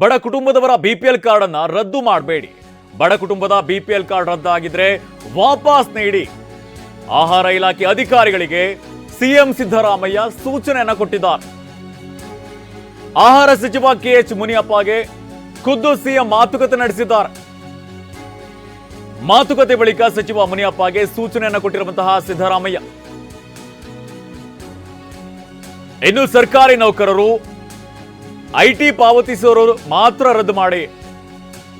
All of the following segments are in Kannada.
ಬಡ ಕುಟುಂಬದವರ ಬಿಪಿಎಲ್ ಕಾರ್ಡ್ ಅನ್ನ ರದ್ದು ಮಾಡಬೇಡಿ. ಬಡ ಕುಟುಂಬದ ಬಿಪಿಎಲ್ ಕಾರ್ಡ್ ರದ್ದಾಗಿದ್ರೆ ವಾಪಸ್ ನೀಡಿ. ಆಹಾರ ಇಲಾಖೆ ಅಧಿಕಾರಿಗಳಿಗೆ ಸಿಎಂ ಸಿದ್ದರಾಮಯ್ಯ ಸೂಚನೆಯನ್ನ ಕೊಟ್ಟಿದ್ದಾರೆ. ಆಹಾರ ಸಚಿವ ಕೆಎಚ್ ಮುನಿಯಪ್ಪಗೆ ಖುದ್ದು ಸಿಎಂ ಮಾತುಕತೆ ನಡೆಸಿದ್ದಾರೆ. ಮಾತುಕತೆ ಬಳಿಕ ಸಚಿವ ಮುನಿಯಪ್ಪಗೆ ಸೂಚನೆಯನ್ನ ಕೊಟ್ಟಿರುವಂತಹ ಸಿದ್ದರಾಮಯ್ಯ. ಇನ್ನು ಸರ್ಕಾರಿ ನೌಕರರು ಐಟಿ ಪಾವತಿಸೋರು ಮಾತ್ರ ರದ್ದು ಮಾಡಿ.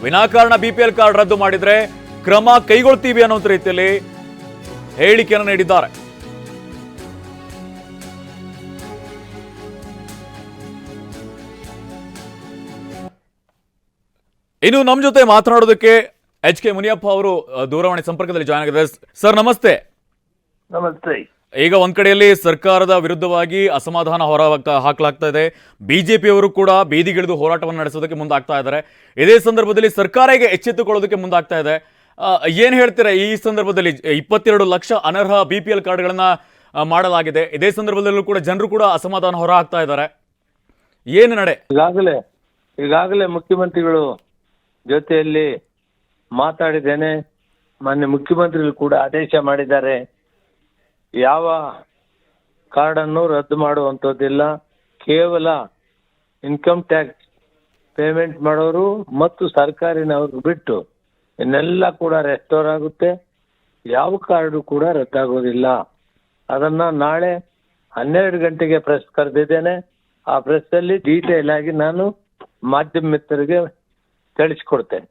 ವಿನಾಕಾರಣ ಬಿಪಿಎಲ್ ಕಾರ್ಡ್ ರದ್ದು ಮಾಡಿದ್ರೆ ಕ್ರಮ ಕೈಗೊಳ್ತೀವಿ ಅನ್ನೋ ರೀತಿಯಲ್ಲಿ ಹೇಳಿಕೆಯನ್ನು ನೀಡಿದ್ದಾರೆ. ಇನ್ನು ನಮ್ಮ ಜೊತೆ ಮಾತನಾಡೋದಕ್ಕೆ ಎಚ್ ಕೆ ಮುನಿಯಪ್ಪ ಅವರು ದೂರವಾಣಿ ಸಂಪರ್ಕದಲ್ಲಿ ಜಾಯ್ನ್ ಆಗಿದ್ದಾರೆ. ಸರ್ ನಮಸ್ತೆ. ನಮಸ್ತೆ. ಈಗ ಒಂದ್ ಕಡೆಯಲ್ಲಿ ಸರ್ಕಾರದ ವಿರುದ್ಧವಾಗಿ ಅಸಮಾಧಾನ ಹೊರ ಹಾಕಲಾಗ್ತಾ ಇದೆ. ಬಿಜೆಪಿಯವರು ಕೂಡ ಬೀದಿಗಿಳಿದು ಹೋರಾಟವನ್ನು ನಡೆಸೋದಕ್ಕೆ ಮುಂದಾಗ್ತಾ ಇದ್ದಾರೆ. ಇದೇ ಸಂದರ್ಭದಲ್ಲಿ ಸರ್ಕಾರ ಈಗ ಎಚ್ಚೆತ್ತುಕೊಳ್ಳೋದಕ್ಕೆ ಮುಂದಾಗ್ತಾ ಇದೆ. ಏನು ಹೇಳ್ತೀರಾ ಈ ಸಂದರ್ಭದಲ್ಲಿ? ಇಪ್ಪತ್ತೆರಡು ಲಕ್ಷ ಅನರ್ಹ ಬಿ ಪಿ ಎಲ್ ಕಾರ್ಡ್ಗಳನ್ನ ಮಾಡಲಾಗಿದೆ. ಇದೇ ಸಂದರ್ಭದಲ್ಲೂ ಕೂಡ ಜನರು ಕೂಡ ಅಸಮಾಧಾನ ಹೊರ ಹಾಕ್ತಾ ಇದ್ದಾರೆ. ಏನು ನಡೆ? ಈಗಾಗಲೇ ಈಗಾಗಲೇ ಮುಖ್ಯಮಂತ್ರಿಗಳು ಜೊತೆಯಲ್ಲಿ ಮಾತಾಡಿದ್ದೇನೆ. ಮಾನ್ಯ ಮುಖ್ಯಮಂತ್ರಿಗಳು ಕೂಡ ಆದೇಶ ಮಾಡಿದ್ದಾರೆ. ಯಾವ ಕಾರ್ಡನ್ನು ರದ್ದು ಮಾಡುವಂಥದ್ದಿಲ್ಲ. ಕೇವಲ ಇನ್ಕಮ್ ಟ್ಯಾಕ್ಸ್ ಪೇಮೆಂಟ್ ಮಾಡೋರು ಮತ್ತು ಸರ್ಕಾರಿನವ್ರು ಬಿಟ್ಟು ಇನ್ನೆಲ್ಲ ಕೂಡ ರೆಸ್ಟೋರ್ ಆಗುತ್ತೆ. ಯಾವ ಕಾರ್ಡು ಕೂಡ ರದ್ದಾಗೋದಿಲ್ಲ. ಅದನ್ನ ನಾಳೆ ಹನ್ನೆರಡು ಗಂಟೆಗೆ ಪ್ರೆಸ್ ಕರೆದಿದ್ದೇನೆ. ಆ ಪ್ರೆಸ್ ಅಲ್ಲಿ ಡೀಟೇಲ್ ಆಗಿ ನಾನು ಮಾಧ್ಯಮ ಮಿತ್ರರಿಗೆ ತಿಳಿಸ್ಕೊಡ್ತೇನೆ.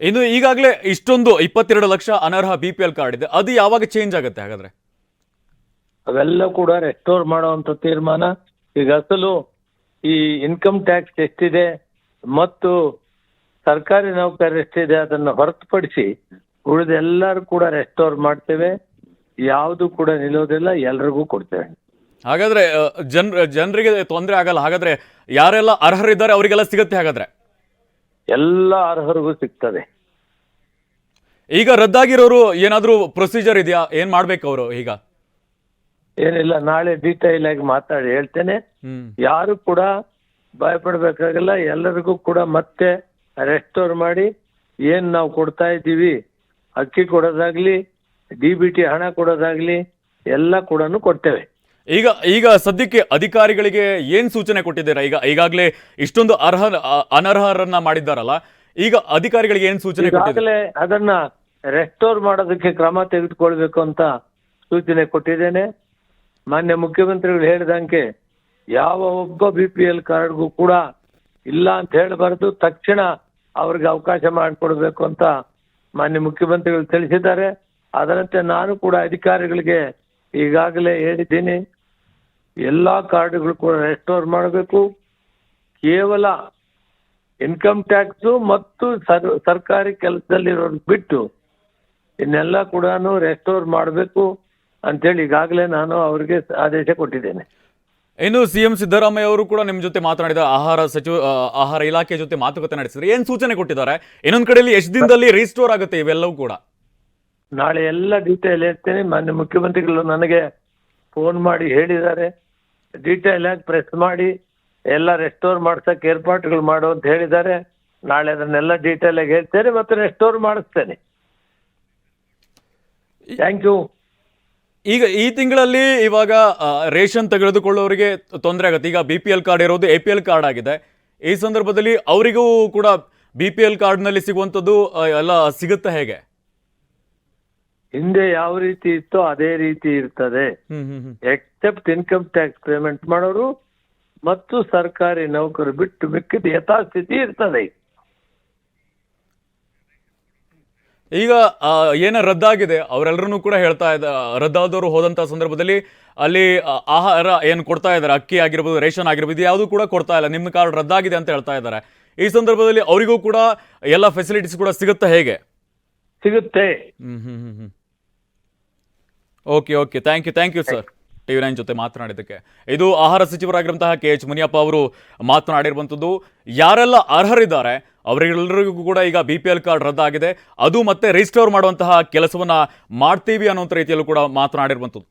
ಇನ್ನು ಈಗಾಗಲೇ ಇಷ್ಟೊಂದು ಇಪ್ಪತ್ತೆರಡು ಲಕ್ಷ ಅನರ್ಹ ಬಿ ಪಿ ಎಲ್ ಕಾರ್ಡ್ ಇದೆ. ಅದು ಯಾವಾಗ ಚೇಂಜ್ ಆಗುತ್ತೆ ಹಾಗಾದ್ರೆ? ಅವೆಲ್ಲ ಕೂಡ ರೆಸ್ಟೋರ್ ಮಾಡುವಂತ ತೀರ್ಮಾನ. ಈಗ ಅಸಲು ಈ ಇನ್ಕಮ್ ಟ್ಯಾಕ್ಸ್ ಎಷ್ಟಿದೆ ಮತ್ತು ಸರ್ಕಾರಿ ನೌಕರಿ ಎಷ್ಟಿದೆ ಅದನ್ನು ಹೊರತುಪಡಿಸಿ ಉಳಿದ ಎಲ್ಲರೂ ಕೂಡ ರೆಸ್ಟೋರ್ ಮಾಡ್ತೇವೆ. ಯಾವುದು ಕೂಡ ನಿಲ್ಲೋದಿಲ್ಲ ಎಲ್ರಿಗೂ ಕೊಡ್ತೇವೆ. ಹಾಗಾದ್ರೆ ಜನ ಜನರಿಗೆ ತೊಂದರೆ ಆಗಲ್ಲ. ಹಾಗಾದ್ರೆ ಯಾರೆಲ್ಲ ಅರ್ಹರಿದ್ದಾರೆ ಅವರಿಗೆಲ್ಲ ಸಿಗುತ್ತೆ ಹಾಗಾದ್ರೆ? ಎಲ್ಲ ಅರ್ಹರಿಗೂ ಸಿಗ್ತದೆ. ಈಗ ರದ್ದಾಗಿರೋರು ಏನಾದರೂ ಪ್ರೊಸೀಜರ್ ಇದೆಯಾ? ಏನ್ ಮಾಡ್ಬೇಕು ಅವರು ಈಗ? ಏನಿಲ್ಲ ನಾಳೆ ಡೀಟೈಲ್ ಆಗಿ ಮಾತಾಡಿ ಹೇಳ್ತೇನೆ. ಯಾರು ಕೂಡ ಭಯಪಡಬೇಕಾಗಿಲ್ಲ ಎಲ್ಲರಿಗೂ ಕೂಡ ಮತ್ತೆ ರೆಸ್ಟೋರ್ ಮಾಡಿ ಏನ್ ನಾವು ಕೊಡ್ತಾ ಇದ್ದೀವಿ ಅಕ್ಕಿ ಕೊಡೋದಾಗ್ಲಿ ಡಿ ಬಿ ಟಿ ಹಣ ಕೊಡೋದಾಗ್ಲಿ ಎಲ್ಲ ಕೂಡ ಕೊಡ್ತೇವೆ. ಈಗ ಈಗ ಸದ್ಯಕ್ಕೆ ಅಧಿಕಾರಿಗಳಿಗೆ ಏನ್ ಸೂಚನೆ ಕೊಟ್ಟಿದ್ದೀರಾ? ಈಗ ಈಗಾಗಲೇ ಇಷ್ಟೊಂದು ಅರ್ಹ ಅನರ್ಹರನ್ನ ಮಾಡಿದ್ದಾರಲ್ಲ ಈಗ ಅಧಿಕಾರಿಗಳಿಗೆ ಏನ್ ಸೂಚನೆ ಈಗಾಗಲೇ ಅದನ್ನ ರೆಸ್ಟೋರ್ ಮಾಡೋದಕ್ಕೆ ಕ್ರಮ ತೆಗೆದುಕೊಳ್ಬೇಕು ಅಂತ ಸೂಚನೆ ಕೊಟ್ಟಿದ್ದೇನೆ. ಮಾನ್ಯ ಮುಖ್ಯಮಂತ್ರಿಗಳು ಹೇಳಿದಂಗೆ ಯಾವ ಒಬ್ಬ ಬಿ ಪಿ ಎಲ್ ಕಾರ್ಡ್ಗೂ ಕೂಡ ಇಲ್ಲ ಅಂತ ಹೇಳಬಾರ್ದು. ತಕ್ಷಣ ಅವ್ರಿಗೆ ಅವಕಾಶ ಮಾಡಿಕೊಡ್ಬೇಕು ಅಂತ ಮಾನ್ಯ ಮುಖ್ಯಮಂತ್ರಿಗಳು ತಿಳಿಸಿದ್ದಾರೆ. ಅದರಂತೆ ನಾನು ಕೂಡ ಅಧಿಕಾರಿಗಳಿಗೆ ಈಗಾಗಲೇ ಹೇಳಿದ್ದೀನಿ. ಎಲ್ಲಾ ಕಾರ್ಡ್ಗಳು ಕೂಡ ರೆಸ್ಟೋರ್ ಮಾಡಬೇಕು. ಕೇವಲ ಇನ್ಕಮ್ ಟ್ಯಾಕ್ಸ್ ಮತ್ತು ಸರ್, ಸರ್ಕಾರಿ ಕೆಲಸದಲ್ಲಿರೋರು ಬಿಟ್ಟು ಇನ್ನೆಲ್ಲ ಕೂಡ ರೆಸ್ಟೋರ್ ಮಾಡಬೇಕು. ಅಂತೇಳಿ ಈಗಾಗಲೇ ನಾನು ಅವರಿಗೆ ಆದೇಶ ಕೊಟ್ಟಿದ್ದೇನೆ. ಇನ್ನು ಸಿಎಂ ಸಿದ್ದರಾಮಯ್ಯ ಅವರು ಕೂಡ ನಿಮ್ಮ ಜೊತೆ ಮಾತನಾಡಿದ ಆಹಾರ ಸಚಿವ ಆ, ಆಹಾರ ಇಲಾಖೆ ಜೊತೆ ಮಾತುಕತೆ ನಡೆಸಿದ್ರೆ ಏನ್ ಸೂಚನೆ ಕೊಟ್ಟಿದ್ದಾರೆ? ಇನ್ನೊಂದ್ ಕಡೆಯಲ್ಲಿ ಎಷ್ಟು ದಿನದಲ್ಲಿ ರಿಸ್ಟೋರ್ ಆಗುತ್ತೆ ಇವೆಲ್ಲವೂ ಕೂಡ? ನಾಳೆ ಎಲ್ಲ ಡೀಟೇಲ್ ಹೇಳ್ತೇನೆ. ಮಾನ್ಯ ಮುಖ್ಯಮಂತ್ರಿಗಳು ನನಗೆ ಫೋನ್ ಮಾಡಿ ಹೇಳಿದ್ದಾರೆ. ಡೀಟೇಲ್ ಆಗಿ ಪ್ರೆಸ್ ಮಾಡಿ ಎಲ್ಲ ರೆಸ್ಟೋರ್ ಮಾಡ್ಸಕ್ಕೆ ಏರ್ಪಾಟುಗಳು ಮಾಡು ಅಂತ ಹೇಳಿದ್ದಾರೆ. ನಾಳೆ ಅದನ್ನೆಲ್ಲ ಡೀಟೇಲ್ ಆಗಿ ಹೇಳ್ತೇನೆ ಮತ್ತೆ ರೆಸ್ಟೋರ್ ಮಾಡಿಸ್ತೇನೆ. ಥ್ಯಾಂಕ್ ಯು ಈಗ ಈ ತಿಂಗಳಲ್ಲಿ ಇವಾಗ ರೇಷನ್ ತೆಗೆದುಕೊಳ್ಳೋರಿಗೆ ತೊಂದರೆ ಆಗುತ್ತೆ. ಈಗ ಬಿ ಪಿ ಎಲ್ ಕಾರ್ಡ್ ಇರೋದು ಎ ಪಿ ಎಲ್ ಕಾರ್ಡ್ ಆಗಿದೆ. ಈ ಸಂದರ್ಭದಲ್ಲಿ ಅವರಿಗೂ ಕೂಡ ಬಿ ಪಿ ಎಲ್ ಕಾರ್ಡ್ನಲ್ಲಿ ಸಿಗುವಂಥದ್ದು ಎಲ್ಲ ಸಿಗುತ್ತೆ ಹೇಗೆ? ಹಿಂದೆ ಯಾವ ರೀತಿ ಇತ್ತೋ ಅದೇ ರೀತಿ ಇರ್ತದೆ. ಎಕ್ಸೆಪ್ಟ್ ಇನ್ಕಮ್ ಟ್ಯಾಕ್ಸ್ ಪೇಮೆಂಟ್ ಮಾಡೋರು ಮತ್ತು ಸರ್ಕಾರಿ ನೌಕರು ಬಿಟ್ಟು ಮಿಕ್ಕಿದ ಯಥಾಸ್ಥಿತಿ ಇರ್ತದೆ. ಈಗ ಏನು ರದ್ದಾಗಿದೆ ಅವರೆಲ್ಲರೂ ಕೂಡ ಹೇಳ್ತಾ ಇದ್ದ ರದ್ದಾದವರು ಹೋದಂಥ ಸಂದರ್ಭದಲ್ಲಿ ಅಲ್ಲಿ ಆಹಾರ ಏನು ಕೊಡ್ತಾ ಇದ್ದಾರೆ ಅಕ್ಕಿ ಆಗಿರ್ಬೋದು ರೇಷನ್ ಆಗಿರ್ಬೋದು ಯಾವುದು ಕೂಡ ಕೊಡ್ತಾ ಇಲ್ಲ ನಿಮ್ಮ ಕಾರ್ಡ್ ರದ್ದಾಗಿದೆ ಅಂತ ಹೇಳ್ತಾ ಇದ್ದಾರೆ ಈ ಸಂದರ್ಭದಲ್ಲಿ ಅವರಿಗೂ ಕೂಡ ಎಲ್ಲ ಫೆಸಿಲಿಟೀಸ್ ಕೂಡ ಸಿಗುತ್ತಾ ಹೇಗೆ? ಸಿಗುತ್ತೆ. ಹ್ಮ್ ಹ್ಮ್ ಹ್ಮ್ ಹ್ಮ್. Okay okay thank you thank you sir TV nine ಜೊತೆ ಮಾತನಾಡಿದ್ದಕ್ಕೆ. ಇದು ಆಹಾರ ಸಚಿವರಾಗಿರುವಂತಹ ಕೆ ಎಚ್ ಮುನಿಯಪ್ಪ ಅವರು ಮಾತನಾಡಿರುವಂಥದ್ದು ಯಾರೆಲ್ಲ ಅರ್ಹರಿದ್ದಾರೆ, ಅವರೆಲ್ಲರಿಗೂ ಕೂಡ ಈಗ ಬಿ ಪಿ ಎಲ್ ಕಾರ್ಡ್ ರದ್ದಾಗಿದೆ. ಅದು ಮತ್ತೆ ರಿಜಿಸ್ಟರ್ ಮಾಡುವಂತಹ ಕೆಲಸವನ್ನ ಮಾಡ್ತೀವಿ ಅನ್ನುವಂಥ ರೀತಿಯಲ್ಲೂ ಕೂಡ ಮಾತನಾಡಿರುವಂಥದ್ದು